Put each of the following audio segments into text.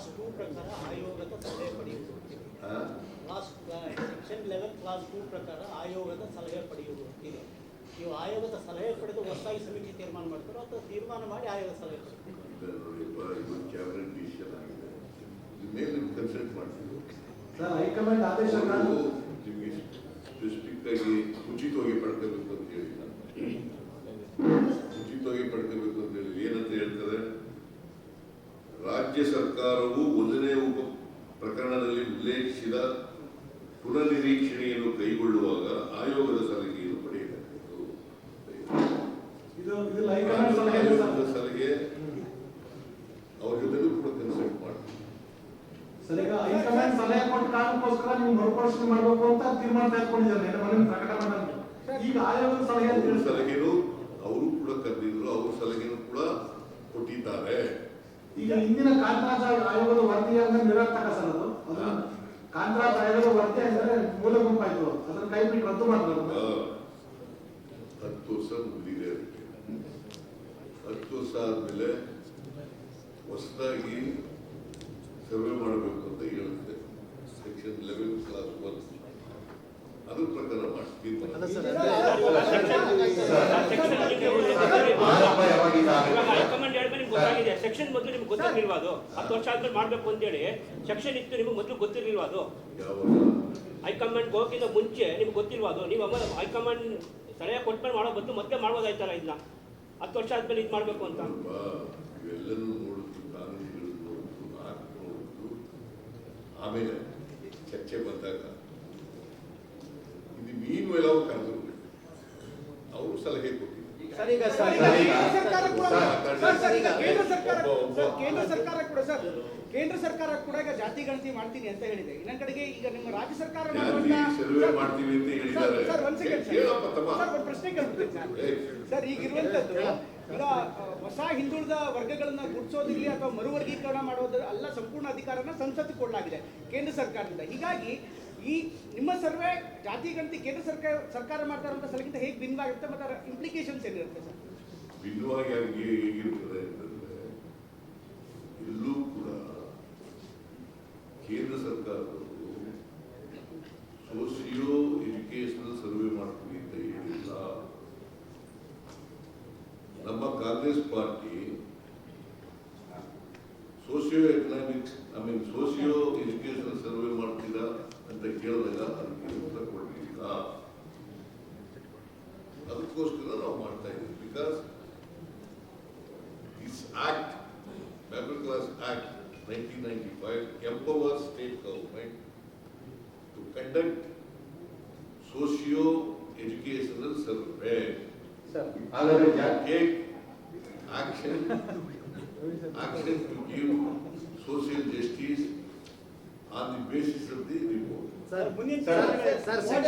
Class two ಪ್ರಕಾರ ಆಯೋಗದ ಸಲಹೆ ಪಡೆಯುವುದು ಆ? Clause section eleven clause two ಪ್ರಕಾರ ಆಯೋಗದ ಸಲಹೆ ಪಡೆಯುವುದು ಇದೆ ನೀವು ಆಯೋಗದ ಸಲಹೆ ಪಡೆದು ಹೊಸದಾಗಿ ಸಮಿತಿ ತೀರ್ಮಾನ ಮಾಡ್ತಾರೋ ಅಥವಾ ತೀರ್ಮಾನ ಮಾಡಿ ಆಯೋಗದ ಸಲಹೆ ಪಡೆದು ಇದು ನೋಡಿಪ್ಪ, ಇದು ಕ್ಯಾಬಿನೆಟ್ ಡಿಸಿಷನ್ ಆಗಿದೆ ಇದ್ರ ಮೇಲೆ ನೀವು ಕನ್ಸಲ್ಟ್ ಮಾಡ್ತೀವಿ ಸರ್ ಹೈಕಮಾಂಡ್ ಆದೇಶ ನಾವು ನಿಮಗೆ ಸ್ಪೆಸಿಫಿಕ್ ಆಗಿ ಉಚಿತವಾಗಿ ಪಡ್ಕೋಬೇಕು ಸರ್ಕಾರವು ಒಂದನೇ ಉಪ ಪ್ರಕರಣದಲ್ಲಿ ಉಲ್ಲೇಖಿಸಿದ ಪುನರ್ನಿರೀಕ್ಷಣೆಯನ್ನು ಕೈಗೊಳ್ಳುವಾಗ ಆಯೋಗದ ಸಲಹೆಯನ್ನು ಪಡೆಯಬೇಕು ಇದು ಇದು ಹೈಕಮಾಂಡ್ ಸಲಹೆ ಇದೆ ಸರ್. ಆಯೋಗದ ಸಲಹೆ ಅವ್ರ ಜೊತೆಗೂ ಕೂಡ ಕನ್ಸಲ್ಟ್ ಮಾಡ್ತೀವಿ ಸರ್ ಈಗ ಹೈಕಮಾಂಡ್ ಸಲಹೆ ಕೊಟ್ಟ ಕಾರಣಕ್ಕೋಸ್ಕರ ನೀವು ಮರುಪರಿಶೀಲನೆ ಮಾಡಬೇಕು ಅಂತ ತೀರ್ಮಾನ ತೆಗೆದುಕೊಂಡಿದ್ದಾರೆ ನಿನ್ನೆ ಮನೆ ಪ್ರಕಟ ಮಾಡಿದ್ರು ಈಗ ಆಯೋಗದ ಸಲಹೆ ಅಂತ ಅವ್ರ ಹೇಳಿ ಸರ್. ಸಲಹೆನು ಅವರು ಕೂಡ ಕರೆದಿದ್ರು ಅವ್ರ ಸಲಹೆನು ಕೂಡ ಕೊಟ್ಟಿದ್ದಾರೆ ಈಗ ಹಿಂದಿನ ಕಾಂತರಾಜ್ ಆಯೋಗದ ವರದಿ ಅಂದ್ರೆ ನಿರರ್ಥಕ ಸರ್ ಅದು ಅದು ಕಾಂತರಾಜ್ ಆಯೋಗದ ವರದಿ ಅಂದ್ರೆ ಮೂಲ ಗುಂಪಾಯ್ತು ಅದನ್ನ ಕೈ ಬಿಟ್ಟು ರದ್ದು ಆ, ಮಾಡಿದ್ರು ಹತ್ತು ವರ್ಷ ಮುಗಿದಿದೆ ಅದಕ್ಕೆ ಹತ್ತು ವರ್ಷ ಆದ್ಮೇಲೆ ಹೊಸದಾಗಿ ಸರ್ವೆ ಮಾಡಬೇಕು ಅಂತ ಹೇಳುತ್ತೆ ಸೆಕ್ಷನ್ ಲೆವೆನ್ ಕ್ಲಾಸ್ ಒನ್ ಅದ್ರ ಪ್ರಕಾರ ಮಾಡ್ತೀವಿ ಆರೋಪ ಯಾವಾಗಿಂದ ಆಗಿದೆ? ಇವಾಗ ಹೈಕಮಾಂಡ್ ಹೇಳಿದ್ರೆ ನಿಮ್ಗೆ ಗೊತ್ತಾಗಿದೆ ಸೆಕ್ಷನ್ ಗೊತ್ತಿರ್ಲಿಲ್ವಾ ಅದು? ಹತ್ತು ವರ್ಷ ಆದ್ಮೇಲೆ ಮಾಡ್ಬೇಕು ಅಂತೇಳಿ ಸೆಕ್ಷನ್ ಇತ್ತು ನಿಮ್ಗೆ ಮೊದಲು ಗೊತ್ತಿರ್ಲಿಲ್ವಾ ಅದು? ಹೈಕಮಾಂಡ್ ಹೋಗಿಂತ ಮುಂಚೆ ನಿಮ್ಗೆ ಗೊತ್ತಿಲ್ವಾ ಅದು? ನೀವು ಅಮ್ಮ ಹೈಕಮಾಂಡ್ ಸಲಹೆ ಕೊಟ್ಮೇಲೆ ಮಾಡೋ ಬದಲು ಮತ್ತೆ ಮಾಡ್ಬೋದಾಯ್ತಲ್ಲ ಇದನ್ನ? ಹತ್ತು ವರ್ಷ ಆದ್ಮೇಲೆ ಇದು ಮಾಡಬೇಕು ಅಂತ? ಆಮೇಲೆ ಚರ್ಚೆ ಬಂದಾಗ ಇದು ಮೀನ್ ಅವ್ರು ಸಲಹೆ ಕೊಟ್ಟಿದ್ರು. ಸರ್. ಈಗ ಸರ್ ಸರ್ಕಾರ ಕೂಡ ಸರ್ ಸರ್ ಈಗ ಕೇಂದ್ರ ಸರ್ಕಾರ ಸರ್ ಕೇಂದ್ರ ಸರ್ಕಾರ ಕೂಡ ಸರ್ ಕೇಂದ್ರ ಸರ್ಕಾರ ಕೂಡ ಈಗ ಜಾತಿ ಗಣತಿ ಮಾಡ್ತೀನಿ ಅಂತ ಹೇಳಿದೆ. ಇನ್ನೊಂದ್ ಕಡೆಗೆ ಈಗ ನಿಮ್ಮ ರಾಜ್ಯ ಸರ್ಕಾರ ಮಾಡ್ತೀವಿ ಅಂತ ಹೇಳಿದ್ದಾರೆ. ಸರ್, ಒಂದ್ ಸೆಕೆಂಡ್ ಸರ್. ಒಂದು ಪ್ರಶ್ನೆ ಕೇಳ್ಬಿಡ್ತೀನಿ ಸರ್. ಸರ್ ಈಗ ಇರುವಂತದ್ದು ಈಗ ಹೊಸ ಹಿಂದುಳಿದ ವರ್ಗಗಳನ್ನ ಗುರುತಿಸೋದಿರ್ಲಿ ಅಥವಾ ಮರುವರ್ಗೀಕರಣ ಮಾಡೋದ್ರ ಎಲ್ಲ ಸಂಪೂರ್ಣ ಅಧಿಕಾರನ ಸಂಸತ್ ಕೊಡಲಾಗಿದೆ ಕೇಂದ್ರ ಸರ್ಕಾರದಿಂದ. ಹೀಗಾಗಿ ಈ ನಿಮ್ಮ ಸರ್ವೆ ಜಾತಿ ಗಣತಿ ಕೇಂದ್ರ ಸರ್ಕಾರ ಸರ್ಕಾರ ಮಾಡ್ತಾರಂತ ಸಲಕ್ಕಿಂತ ಹೇಗೆ ಭಿನ್ನವಾಗಿರುತ್ತೆ ಮತ್ತೆ ಅದರ ಇಂಪ್ಲಿಕೇಶನ್ಸ್ ಏನಿರುತ್ತೆ ಸರ್? ಭಿನ್ನವಾಗಿ ಅವ್ರಿಗೆ ಹೇಗಿರ್ತದೆ ಅಂತಂದ್ರೆ ಎಲ್ಲೂ ಕೂಡ ಕೇಂದ್ರ ಸರ್ಕಾರದವರು ಸೋಶಿಯೋ ಎಜುಕೇಶನಲ್ ಸರ್ವೆ ಮಾಡ್ತೀವಿ ಅಂತ ಹೇಳಿಲ್ಲ. ನಮ್ಮ Congress party socio economics I mean socio educational survey ಮಾಡ್ತೀರಾ ಅಂತ ಕೇಳಿದಾಗ ಅದಕ್ಕೆ ಉತ್ತರ ಕೊಡಲಿಲ್ಲ ಅದಕ್ಕೋಸ್ಕರ ನಾವು ಮಾಡ್ತಾ ಇದ್ದೀವಿ because this act middle class act nineteen ninety five empower state government to conduct socio educational survey ಹಾಗಾದ್ರೆ ಜಾ- take action to give social justice on the basis of the report. Sir ಮುಂದಿನ ಸರ್, ಸರ್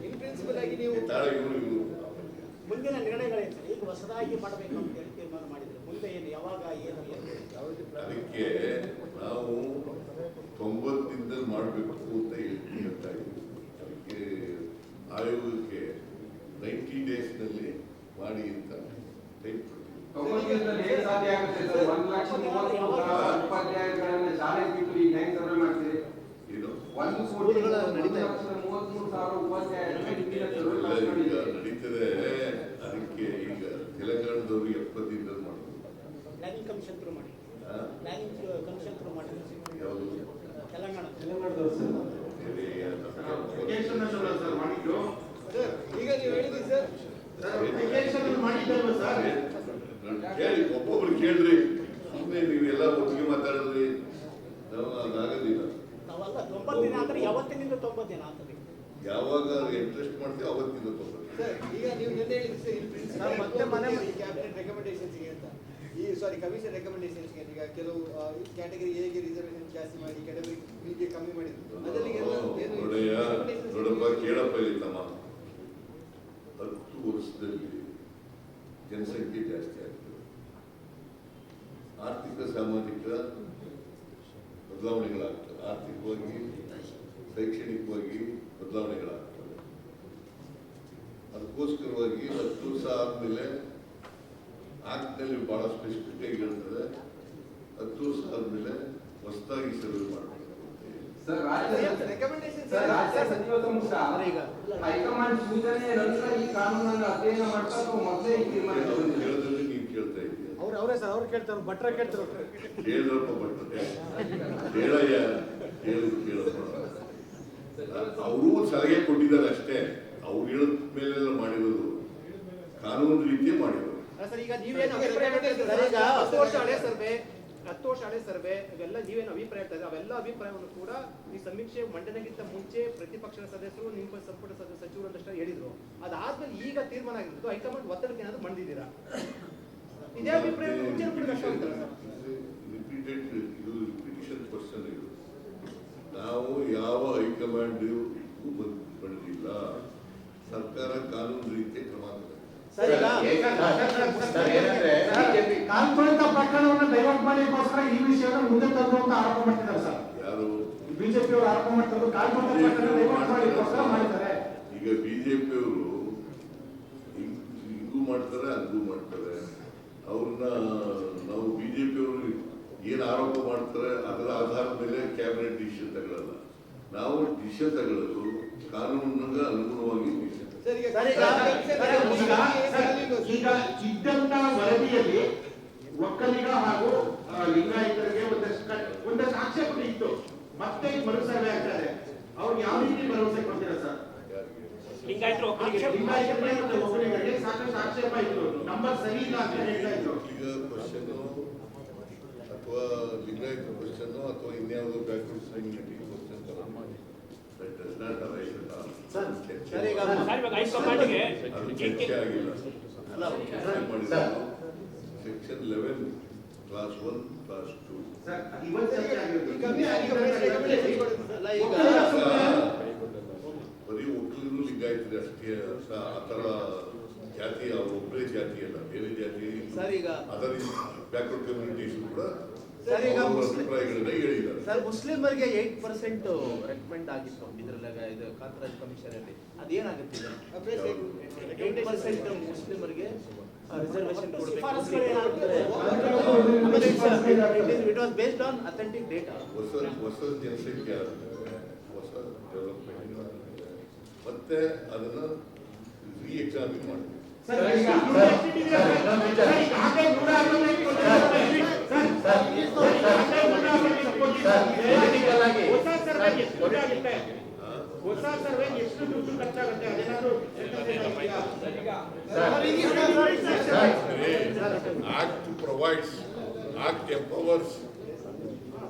ಇನ್ ಪ್ರಿನ್ಸಿಪಲ್ ಆಗಿ ನೀವು ತಾಳೆ ಇವ್ರು ಇವ್ರು. ಮುಂದಿನ ನಿರ್ಣಯಗಳೇನು sir ಈಗ ಹೊಸದಾಗಿ ಮಾಡಬೇಕು ಅಂತ ಹೇಳಿ ತೀರ್ಮಾನ ಮಾಡಿದ್ರೆ ಮುಂದೆ ಏನು ಯಾವಾಗ ಏನು ಅದಕ್ಕೆ ನಾವು ತೊಂಬತ್ತಿಂದ ಮಾಡಬೇಕು ಅಂತ ಹೇಳಿ ಹೇಳ್ತಾ ಇದ್ದೀವಿ ಅದಕ್ಕೆ ಆಯೋಗಕ್ಕೆ ನೈಂಟಿ ಡೇಸ್ನಲ್ಲಿ ಮಾಡಿ ಅಂತ ಟೈಮ್ ಕೊಟ್ಟಿದ್ದೀವಿ ತೊಂಬತ್ತರಲ್ಲಿ ಹೇಗೆ ಸಾಧ್ಯ ಆಗುತ್ತೆ ಸರ್ ಒಂದ್ ಲಕ್ಷ ಮೂವತ್ತು ಸಾವಿರ ಉಪಾಧ್ಯಾಯರುಗಳನ್ನ ಶಾಲೆಗೆ ಬಿಟ್ಟು ಈಗ ಹೆಂಗ್ ಸರ್ವೆ ಮಾಡ್ತೀರಿ ಏನು ಒಂದು ಕೋಟಿ ಒಂದು ಲಕ್ಷದ ಮೂವತ್ಮೂರು ಸಾವಿರ ಉಪಾಧ್ಯಾಯರನ್ನ ಹಿಂದಿನ ಸರ್ವೆ ಎಲ್ಲ ಈಗ ಮಾಡ್ಕೊಂಡಿದ್ದೀರಿ ನಡೀತದೆ ಅದಕ್ಕೆ ಈಗ ತೆಲಂಗಾಣದವರು ಎಪ್ಪತ್ತಿಂದ ಮಾಡ್ಬೋದು ಪ್ಲಾನಿಂಗ್ ಕಮಿಷನ್ ಥ್ರೂ ಮಾಡಿ ಆ? ಪ್ಲಾನಿಂಗ್ ಕಮಿಷನ್ ಥ್ರೂ ಮಾಡಿ ಯಾವುದು ತೆಲಂಗಾಣ ತೆಲಂಗಾಣದವ್ರು ಸರ್. ಬೇರೆ ಯಾವ್ದು? ಅಪ್ಲಿಕೇಶನ್ ಅಲ್ಲ ಸರ್ ಮಾಡಿದ್ದು ಈಗ ನೀವು ಹೇಳಿದ್ರಿ ಸರ್ ಸರ್ ಅಪ್ಲಿಕೇಶನ್ ಮಾಡಿದ್ದೇವೆ ಸರ್ ಕೇಳಿ ಒಬ್ಬೊಬ್ರು ಕೇಳ್ರಿ ಸುಮ್ಮನೆ ನೀವೆಲ್ಲ ಒಟ್ಟಿಗೆ ಮಾತಾಡಿದ್ರಿ ನಾವು ಅದಾಗೋದಿಲ್ಲ ನಾವಲ್ಲ ತೊಂಬತ್ತು ದಿನ ಅಂದ್ರೆ ಯಾವತ್ತಿನಿಂದ ತೊಂಬತ್ತು ದಿನ ಆಗ್ತದೆ ಯಾವಾಗ ಇಂಟ್ರೆಸ್ಟ್ ಮಾಡ್ತೀವಿ ಅವತ್ತಿಂದ ತೊಗೊಂಡ್ರಿ ಸರ್ ಈಗ ನೀವು ನಿನ್ನೆ ಹೇಳಿದ್ರಿ ಸರ್ ಇನ್ ಪ್ರಿನ್ಸಿಪಲ್ ಸರ್, ಮತ್ತೆ ಮನೆ ಈ ಕ್ಯಾಬಿನೆಟ್ ರೆಕಮೆಂಡೇಶನ್ಸ್ಗೆ ಅಂತ. ಈ ಸಾರಿ ಕಮಿಷನ್ ರೆಕಮೆಂಡೇಶನ್ಸ್ಗೆ ಈಗ ಕೆಲವು ಕ್ಯಾಟಗರಿ ಎಗೆ ರಿಸರ್ವೇಶನ್ ಜಾಸ್ತಿ ಮಾಡಿ ಕ್ಯಾಟಗರಿ ಬಿಗೆ ಕಮ್ಮಿ ಮಾಡಿದ್ರು ಅದರಲ್ಲಿ ಕೇಳಪ್ಪ ಇಲ್ಲಿ ತಮ್ಮ ಹತ್ತು ವರ್ಷದಲ್ಲಿ ಜನಸಂಖ್ಯೆ ಜಾಸ್ತಿ ಆಗ್ತದೆ ಆರ್ಥಿಕ ಸಾಮಾಜಿಕ ಬದಲಾವಣೆಗಳಾಗ್ತವೆ. ಆರ್ಥಿಕವಾಗಿ ಶೈಕ್ಷಣಿಕವಾಗಿ ಬದಲಾವಣೆಗಳಾಗ್ತವೆ. ಅದಕ್ಕೋಸ್ಕರವಾಗಿ ಹತ್ತು ವರ್ಷ ಆದಮೇಲೆ ಆಕ್ಟ್ನಲ್ಲಿ ಬಹಳ ಸ್ಪೆಸಿಫಿಕ್ ಆಗಿ ಹೇಳ್ತದೆ ಹತ್ತು ವರ್ಷ ಆದ್ಮೇಲೆ ಹೊಸದಾಗಿ ಸರ್ವೆ ಮಾಡಬೇಕು ಹೈಕಮಾಂಡ್ ಸೂಚನೆ ನಂತರ ಈ ಕಾನೂನನ್ನು ಅಧ್ಯಯನ ಮಾಡ್ತಾ ಮೊದಲೇ ಈ ತೀರ್ಮಾನ ನೀವು ಕೇಳ್ತಾ ಅವ್ರು ಅವರೇ ಸರ್ ಅವ್ರು ಕೇಳ್ತಾರೆ ಭಟ್ರ ಕೇಳ್ತಾರೆ ಕೇಳಪ್ಪ ಅವರು ಸಲಹೆ ಕೊಟ್ಟಿದ್ದಾರೆ ಅಷ್ಟೇ. ಅವ್ರು ಹೇಳಿದ ಮೇಲೆಲ್ಲ ಮಾಡಿರೋದು ಕಾನೂನು ರೀತಿಯೇ ಮಾಡಿರೋದು. ಸರ್ ಈಗ ನೀವೇನು ಸರ್, ಈಗ- ಹತ್ತು ವರ್ಷ ಹಳೆ ಸರ್ವೆ ಹತ್ತು ವರ್ಷ ಹಳೆ ಸರ್ವೆ ಇವೆಲ್ಲ ನೀವೇನು ಅಭಿಪ್ರಾಯ ಅವೆಲ್ಲ ಅಭಿಪ್ರಾಯವನ್ನು ಕೂಡ ಈ ಸಮೀಕ್ಷೆ ಮಂಡನೆಗಿಂತ ಮುಂಚೆ ಪ್ರತಿಪಕ್ಷದ ಸದಸ್ಯರು ನಿಮ್ಮ ಸಂಪುಟ ಸದಸ್ಯ ಸಚಿವರು ಒಂದಷ್ಟು ಹೇಳಿದ್ರು. ಅದಾದ್ಮೇಲೆ ಈಗ ತೀರ್ಮಾನ ಆಗಿರೋದು ಹೈಕಮಾಂಡ್ ಒತ್ತಡಕ್ಕೆ ಏನಾದ್ರು ಮಂಡಿದ್ದೀರಾ ಇದೇ ಅಭಿಪ್ರಾಯ ಮುಂಚೆ ಕೂಡ ಕಷ್ಟ ನಾವು ಯಾವ ಹೈಕಮಾಂಡ್ ಪಡೆದಿಲ್ಲ ಸರ್ಕಾರ ಕಾನೂನು ರೀತಿಯ ಕ್ರಮ ತಗೊಂಡಿದೆ. ಕಾಲ್ಪನಿಕ ಪ್ರಕರಣವನ್ನು ಡೈವರ್ಟ್ ಮಾಡಿಕೋಸ್ಕರ ಈ ವಿಷಯವನ್ನು ಮುಂದೆ ತಂದು ಅಂತ ಆರೋಪ ಮಾಡ್ತಿದ್ದಾರೆ ಸರ್. ಬಿಜೆಪಿ ಅವರು ಆರೋಪ ಮಾಡ್ತಾರೆ ಕಾಲ್ಪನಿಕ ಪ್ರಕರಣ ಡೈವರ್ಟ್ ಮಾಡಿಕೋಸ್ಕರ ಮಾಡಿದ್ದಾರೆ. ಈಗ ಬಿಜೆಪಿ ಅವರು ಇದು ಮಾಡ್ತಾರೆ ಅದು ಮಾಡ್ತಾರೆ. ಅವ್ರನ್ನ ನಾವು ಬಿಜೆಪಿ ಅವರು ಏನು ಆರೋಪ ಮಾಡ್ತಾರೆ ಅದರ ಆಧಾರದ ಮೇಲೆ ಕ್ಯಾಬಿನೆಟ್ ಡಿಸಿಷನ್ ತಗೊಳ್ಳಲ್ಲ. ನಾವು ಡಿಸಿಷನ್ ತಗೊಳ್ಳೋದು ಕಾನೂನಿಗೆ ಅನುಗುಣವಾಗಿ ಈಗ ಈಗ ಇದ್ದಂತ ವರದಿಯಲ್ಲಿ ಒಕ್ಕಲಿಗ ಹಾಗೂ ಆ, ಲಿಂಗಾಯತರಿಗೆ ಒಂದಷ್ಟು ಒಂದಷ್ಟು ಆಕ್ಷೇಪಣೆ ಇತ್ತು. ಮತ್ತೆ ಮರು ಸರ್ವೆ ಆಗ್ತದೆ ಅವ್ರಿಗೆ ಯಾವ ರೀತಿ ಭರವಸೆ ಕೊಡ್ತೀರಾ ಸರ್? ಲಿಂಗಾಯತರು ಒಕ್ಕಲಿಗರಿಗೆ ಸಾಕಷ್ಟು ಆಕ್ಷೇಪ ಇತ್ತು. ನಂಬರ್ ಸರಿ ಇಲ್ಲ ಅಂತ ಹೇಳ್ತಾ ಇದ್ರು. ಅಥವಾ ಲಿಂಗಾಯತ ಕ್ವಶನ್ ಅಥವಾ ಇನ್ಯಾವುದೋ backward community question that does not arise sir, sir, ಈಗ ಸರ್ ಇವಾಗ ಹೈಕಮಾಂಡ್ಗೆ ಅದು ಚರ್ಚೆ ಆಗಿಲ್ಲ ಅಲ್ಲ, ಚರ್ಚೆ ಮಾಡಿದ್ದು section eleven clause one clause two sir ಇವತ್ತು ಚರ್ಚೆ ಆಗಿರೋದು ಅಲ್ಲ ಈಗ ಬರೀ ಒಕ್ಕಲಿಗರು ಲಿಂಗಾಯತರು ಅಷ್ಟೇ ಅಂತ ಆ ಥರ ಜಾತಿ ಅವ್ರ ಒಬ್ಬರೇ ಜಾತಿ ಅಲ್ಲ ಬೇರೆ ಜಾತಿ ಸರ್, ಈಗ- ಅದರ್ ಬ್ಯಾಕ್ವರ್ಡ್ ಕಮ್ಯುನಿಟೀಸ್ ಕೂಡ ಸರ್, ಈಗ ಅವ್ರ ಅಭಿಪ್ರಾಯಗಳನ್ನ ಹೇಳಿದ್ದಾರೆ ಸರ್ ಮುಸ್ಲಿಮರಿಗೆ ಏಟ್ ಪರ್ಸೆಂಟ್ ರೆಕಮೆಂಡ್ ಆಗಿತ್ತು ಇದ್ರಲ್ಲ ಇದು ಕಾಂತರಾಜ್ ಕಮಿಷನ್ ಅಲ್ಲಿ ಅದೇನಾಗುತ್ತೆ ಏಟ್ ಪರ್ಸೆಂಟ್ ಮುಸ್ಲಿಮರಿಗೆ reservation it was based on authentic data ಹೊಸ ಹೊಸ ಜನಸಂಖ್ಯೆ ಆದ್ಮೇಲೆ ಹೊಸ ಡೆವಲಪ್ಮೆಂಟ್ ಮತ್ತೆ ಅದನ್ನ ರೀ ಎಕ್ಸಾಮಿನ್ ಮಾಡಬೇಕು ಸರ್ ಈಗ ಆಕ್ಟ್ ಪ್ರೊವೈಡ್ಸ್ ಆಕ್ಟ್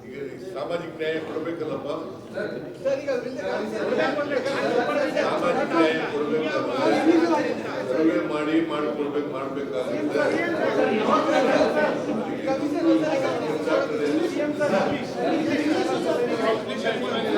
ಈಗ ಸಾಮಾಜಿಕ ನ್ಯಾಯ ಕೊಡಬೇಕಲ್ಲಪ್ಪ? ಸಾಮಾಜಿಕ ನ್ಯಾಯ ಕೊಡಬೇಕಲ್ಲ? ಮಾಡಿ ಮಾಡಿಕೊಡ್ಬೇಕು ಮಾಡ್ಬೇಕಾಗುತ್ತೆ. Включай,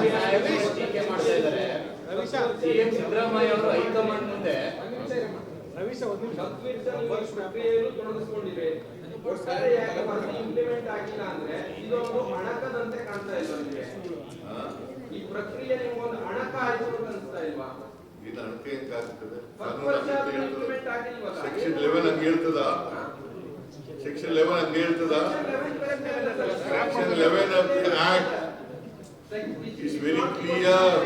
ಟೀಕೆ ಮಾಡ್ತಾ ಇದ್ದಾರೆ ಸಿಎಂ ಅವರು ವರದಿ ಇಂಪ್ಲಿಮೆಂಟ್ ಆಗಿಲ್ಲ ಅಂದ್ರೆ ಇದೊಂದು ಅಣಕದಂತೆ ಕಾಣ್ತಾ ಇಲ್ಲ ಈ ಪ್ರಕ್ರಿಯೆ ನಿಮ್ಗೊಂದು ಅಣಕ ಆಯ್ತು ಅಂತ ಅನ್ಸ್ತಾ ಇಲ್ವಾ ಇದು ಅಂತ ಆಗಿಲ್ವಲ್ಲ ಸೆಕ್ಷನ್ ಲೆವೆನ್ ಹಂಗೆ ಹೇಳ್ತದ? ಸೆಕ್ಷನ್ ಲೆವೆನ್ ಹಂಗೆ ಹೇಳ್ತದ? Section eleven act is very clear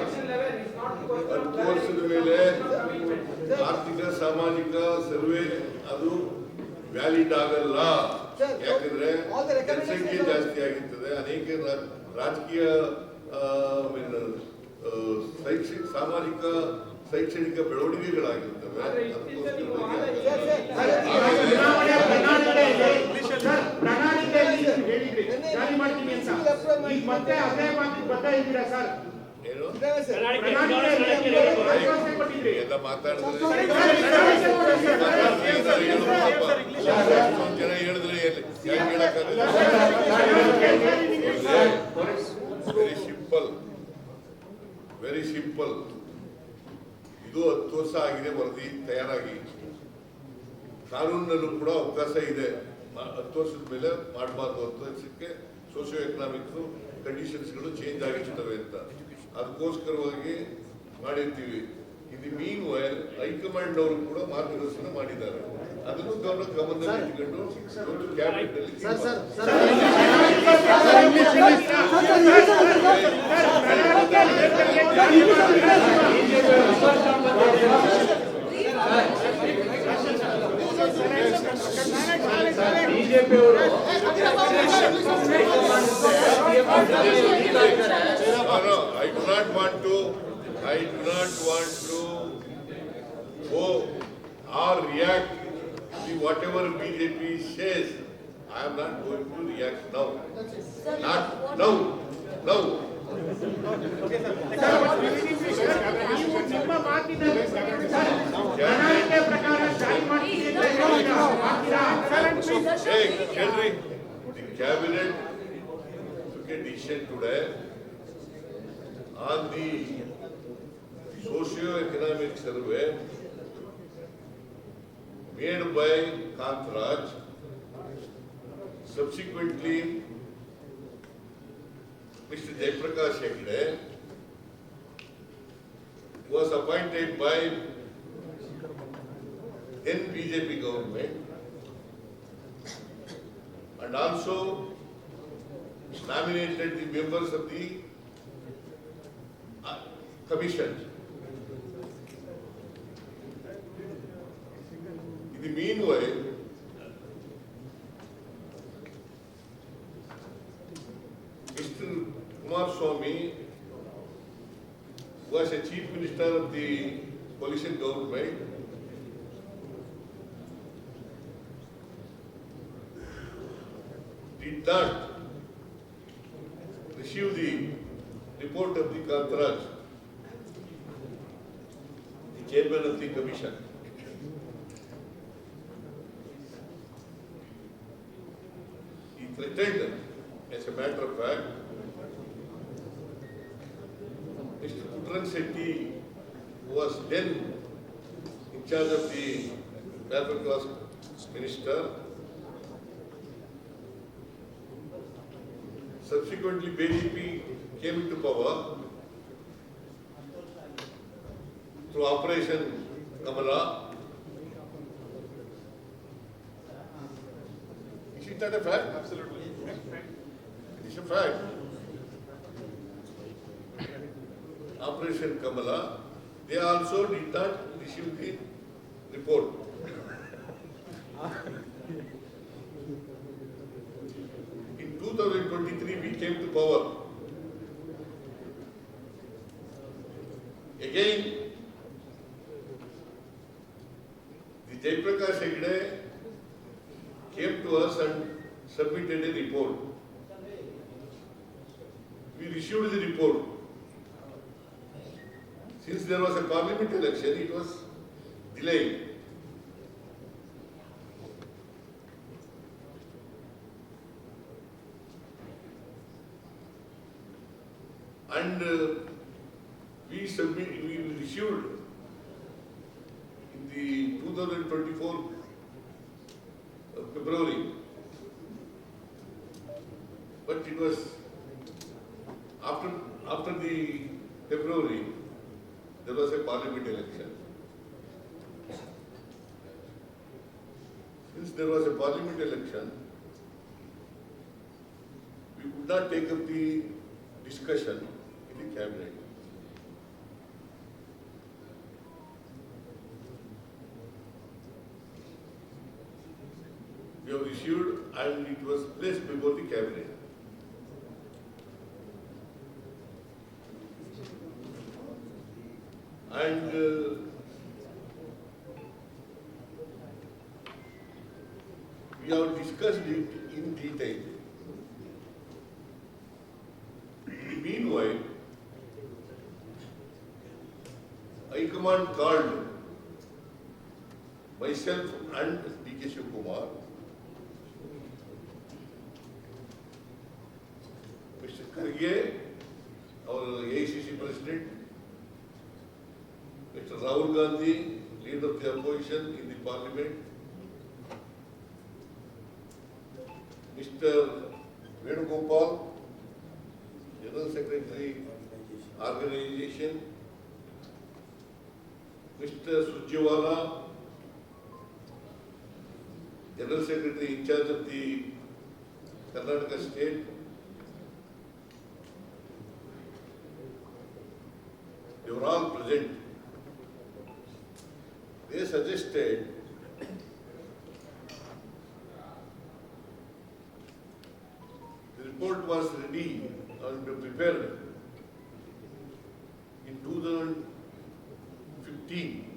ಹತ್ತು ವರ್ಷದ ಮೇಲೆ ಆರ್ಥಿಕ ಸಾಮಾಜಿಕ ಸರ್ವೆ ಅದು ವ್ಯಾಲಿಡ್ ಆಗಲ್ಲ. ಯಾಕಂದ್ರೆ ಜನಸಂಖ್ಯೆ ಜಾಸ್ತಿ ಆಗಿರ್ತದೆ. ಅನೇಕ ರಾಜಕೀಯ ಶೈಕ್ಷಣಿಕ ಸಾಮಾಜಿಕ ಶೈಕ್ಷಣಿಕ ಬೆಳವಣಿಗೆಗಳಾಗಿರ್ತವೆ ಅದಕ್ಕೋಸ್ಕರವಾಗಿ ಪ್ರಣಾಳಿಕೆಯಲ್ಲಿ ಸರ್, ಪ್ರಣಾಳಿಕೆಯಲ್ಲಿ ಹೇಳಿದ್ರಿ ಜಾರಿ ಮಾಡ್ತೀನಿ ಅಂತ ಈಗ ಮತ್ತೆ ಅದೇ ಮಾತು ಬರ್ತಾ ಇದ್ದೀರಾ ಸರ್ ಎಲ್ಲ ಮಾತಾಡಿದ್ರೆ ಹೇಳಿದ್ರೆ ವೆರಿ ಸಿಂಪಲ್ ವೆರಿ ಸಿಂಪಲ್ ಇದು ಹತ್ತು ವರ್ಷ ಆಗಿದೆ ವರದಿ ತಯಾರಾಗಿ ಕಾನೂನಲ್ಲೂ ಕೂಡ ಅವಕಾಶ ಇದೆ ಹತ್ತು ವರ್ಷದ ಮೇಲೆ ಮಾಡಬಾರ್ದು ಹತ್ತು ವರ್ಷಕ್ಕೆ ಸೋಷಿಯೋ ಎಕನಾಮಿಕ್ ಕಂಡೀಷನ್ಸ್ಗಳು ಚೇಂಜ್ ಆಗಿರ್ತವೆ ಅಂತ ಅದಕ್ಕೋಸ್ಕರವಾಗಿ ಮಾಡಿರ್ತೀವಿ ಇದು ಮೀನ್ ವೈಲ್ ಹೈಕಮಾಂಡ್ ಅವರು ಕೂಡ ಮಾರ್ಗದರ್ಶನ ಮಾಡಿದ್ದಾರೆ ಅದನ್ನು ಗಮನ ಗಮನದಲ್ಲಿ ಇಟ್ಕೊಂಡು ಕ್ಯಾಬಿನೆಟ್ ಅಲ್ಲಿ ಬಿಜೆಪಿ ಅವರು No, no, I do not want to, I do not want to go or react to whatever BJP says. I am not going to react now. Not now, now. ನೀವು ನಿಮ್ಮ ಮಾತಿನ ಪ್ರಣಾಳಿಕೆ ಪ್ರಕಾರ the cabinet took decision today socio-economic survey made by Subsequently, Mr. Was appointed by then BJP government and also nominated the members of the uh, commission. In the meanwhile, Mr. Kumar Swami was a chief minister of the coalition government not receive the report of the Kantaraj, the chairman of the commission. He threatened, as a matter of fact, Mr. Putran who was then in charge of the backward class minister, Subsequently, BJP came into power through Operation Kamala. Is it not a fact? Absolutely. It is a fact. Operation Kamala, they also did not receive the report. In 2023, we came to power. Again, the Jaiprakash Hegde came to us and submitted a report. We received the report. Since there was a parliament election, it was delayed. And uh, we submit, we received in the 2024 uh, February. But it was after, after the February, there was a parliament election. Since there was a parliament election, we could not take up the discussion in the cabinet. We have issued and it was placed before the cabinet. And uh, we have discussed it in detail. General Secretary, Organization, Mr. Surjewala, General Secretary in charge of the Karnataka State, they were all present. They suggested the report was ready and prepared in 2015.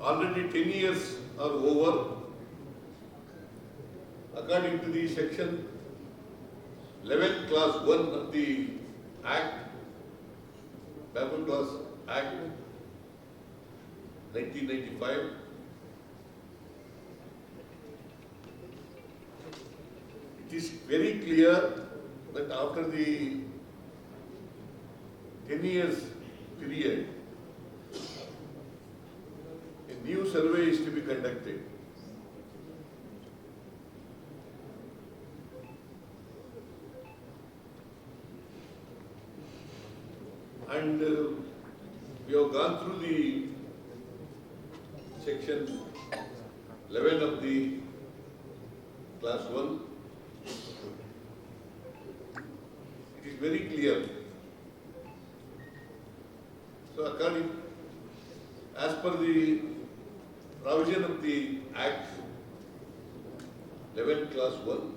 Already 10 years are over. According to the section 11 class 1 of the Act, Bible Class Act 1995, it is very clear that after the 10 years period, a new survey is to be conducted. And uh, we have gone through the section 11 of the class 1. It is very clear. So according, as per the provision of the Act 11 class 1,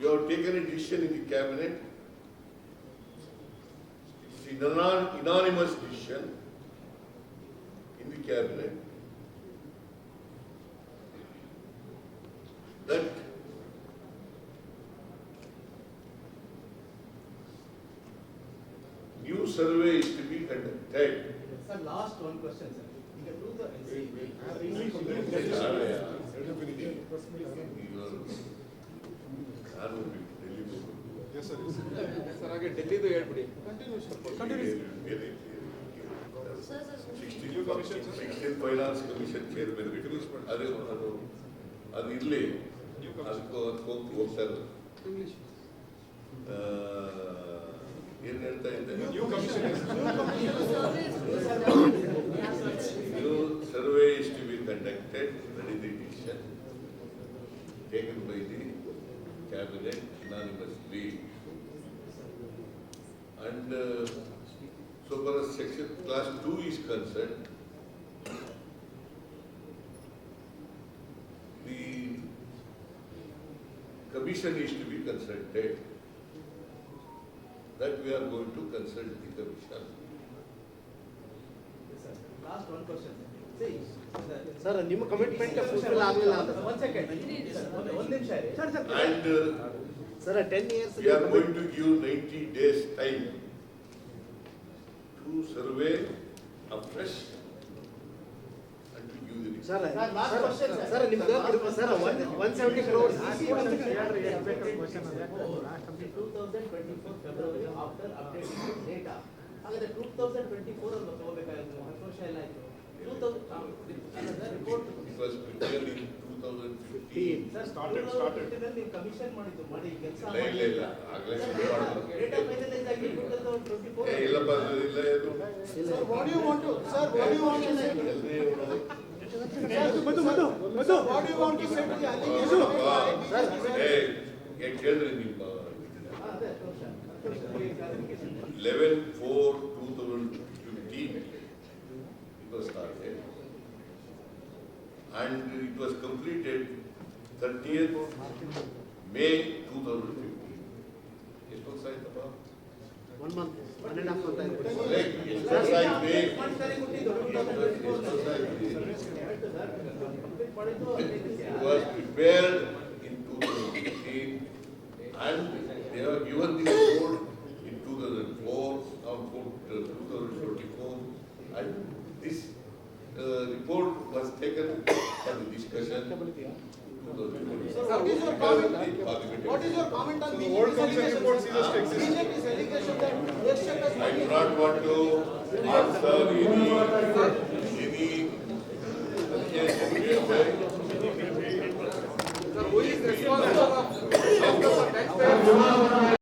we have taken a decision in the cabinet. It is an anonymous decision in the cabinet that new survey is to be conducted. Sir, last one question, sir. We can do the sir ಹಾಗೆ ಡೆಲ್ಲಿದು ಹೇಳ್ಬಿಡಿ sixteen finance commission chairman ಅದು ಅದು ಅದು ಇಲ್ಲಿ ಅದಕ್ಕೆ ಹೋಗಿ ಹೋಗ್ತಾ ಇರೋದು ಏನ್ ಹೇಳ್ತಾ ಇದ್ದೆ is to be conducted, that is the decision taken by the cabinet unanimously. And uh, so far as section class two is concerned, the commission is to be consulted. That we are going to consult the commission. Last one question sir ನಿಮ್ಮ commitment fulfil ಆಗಲಿಲ್ಲ ಅಂತ ಒಂದ್ second ಒಂದ್ ನಿಮಿಷ ಇರಿ sir sir And uh, sir ten years we are going to give ninety days time to survey afresh and to give the report. Sir Sir, last question, sir. Sir ನಿಮ್ದು sir one one seventy crores two thousand twenty four February after updating data ಹಾಗಾದ್ರೆ two thousand twenty four ಅಲ್ಲಿ ತಗೋಬೇಕಾಗಿತ್ತು ಹತ್ತು ವರ್ಷ ಎಲ್ಲ ಆಯ್ತು two thousand report It was prepared in thousand fifteen started started ನೀವು commission ಮಾಡಿ ಕೆಲಸ ಇಲ್ಲ ಇಲ್ಲ ಇಲ್ಲ. ಶುರು ಏ ಇಲ್ಲಪ್ಪ ಇಲ್ಲ sir what you want sir what you want to what you want to ಏ ಏ ಕೇಳ್ರಿ ನಿಮ್ಮ 11 4 and it was completed 30th May 2015. It was about. One month, It was prepared in 2015 and they have given this report in 2004, now uh, 2024. And this uh, report taken for the discussion. Sir, what is your comment? What is your comment on BJP's allegations? BJP's allegation that I do not want to answer any. Sir, who is responsible taxpayers?